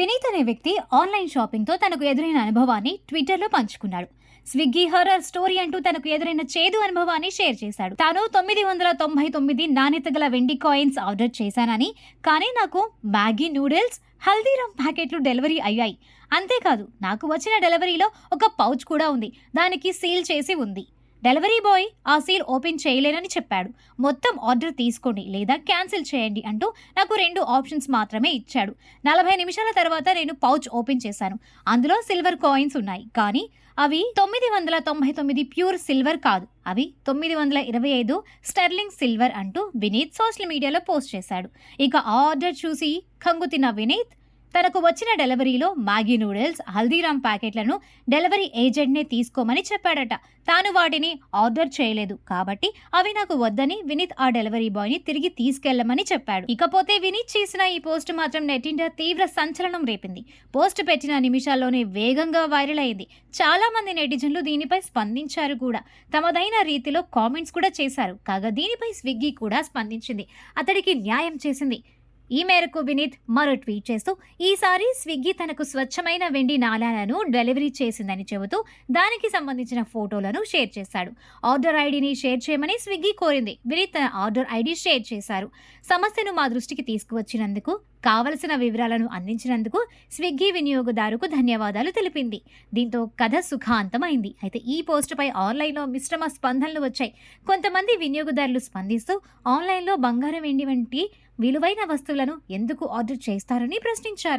వినీత్ అనే వ్యక్తి ఆన్లైన్ షాపింగ్తో తనకు ఎదురైన అనుభవాన్ని ట్విట్టర్లో పంచుకున్నాడు. స్విగ్గీ హర్రర్ స్టోరీ అంటూ తనకు ఎదురైన చేదు అనుభవాన్ని షేర్ చేశాడు. తాను తొమ్మిది వందల తొంభై తొమ్మిది నాణ్యత గల వెండి కాయిన్స్ ఆర్డర్ చేశానని కానీ నాకు మ్యాగీ నూడిల్స్ హల్దీరామ్ ప్యాకెట్లు డెలివరీ అయ్యాయి. అంతేకాదు నాకు వచ్చిన డెలివరీలో ఒక పౌచ్ కూడా ఉంది. దానికి సీల్ చేసి ఉంది. డెలివరీ బాయ్ ఆ సీల్ ఓపెన్ చేయలేనని చెప్పాడు. మొత్తం ఆర్డర్ తీసుకోండి లేదా క్యాన్సిల్ చేయండి అంటూ నాకు రెండు ఆప్షన్స్ మాత్రమే ఇచ్చాడు. నలభై నిమిషాల తర్వాత నేను పౌచ్ ఓపెన్ చేశాను. అందులో సిల్వర్ కాయిన్స్ ఉన్నాయి. కానీ అవి తొమ్మిది వందల తొంభై తొమ్మిది ప్యూర్ సిల్వర్ కాదు. అవి తొమ్మిది వందల ఇరవై ఐదు స్టెర్లింగ్ సిల్వర్ అంటూ వినీత్ సోషల్ మీడియాలో పోస్ట్ చేశాడు. ఇక ఆ ఆర్డర్ చూసి కంగుతిన్న వినీత్ తనకు వచ్చిన డెలివరీలో మ్యాగీ నూడిల్స్ హల్దీరామ్ ప్యాకెట్లను డెలివరీ ఏజెంట్నే తీసుకోమని చెప్పాడట. తాను వాటిని ఆర్డర్ చేయలేదు కాబట్టి అవి నాకు వద్దని వినీత్ ఆ డెలివరీ బాయ్ని తిరిగి తీసుకెళ్ళమని చెప్పాడు. ఇకపోతే వినీత్ చేసిన ఈ పోస్ట్ మాత్రం నెట్టింట తీవ్ర సంచలనం రేపింది. పోస్ట్ పెట్టిన నిమిషాల్లోనే వేగంగా వైరల్ అయింది. చాలా మంది నెటిజన్లు దీనిపై స్పందించారు కూడా. తమదైన రీతిలో కామెంట్స్ కూడా చేశారు. కాగా దీనిపై స్విగ్గీ కూడా స్పందించింది. అతడికి న్యాయం చేసింది. ఈ మేరకు వినీత్ మరో ట్వీట్ చేస్తూ ఈసారి స్విగ్గీ తనకు స్వచ్ఛమైన వెండి నాణాలను డెలివరీ చేసిందని చెబుతూ దానికి సంబంధించిన ఫోటోలను షేర్ చేశాడు. ఆర్డర్ ఐడిని షేర్ చేయమని స్విగ్గీ కోరింది. వినీత్ తన ఆర్డర్ ఐడి షేర్ చేశారు. సమస్యను మా దృష్టికి తీసుకువచ్చినందుకు కావలసిన వివరాలను అందించినందుకు స్విగ్గీ వినియోగదారుకు ధన్యవాదాలు తెలిపింది. దీంతో కథ సుఖాంతమైంది. అయితే ఈ పోస్టుపై ఆన్లైన్లో మిశ్రమ స్పందనలు వచ్చాయి. కొంతమంది వినియోగదారులు స్పందిస్తూ ఆన్లైన్లో బంగారం వెండి వంటి విలువైన వస్తువులను ఎందుకు ఆర్డర్ చేస్తారని ప్రశ్నించారు.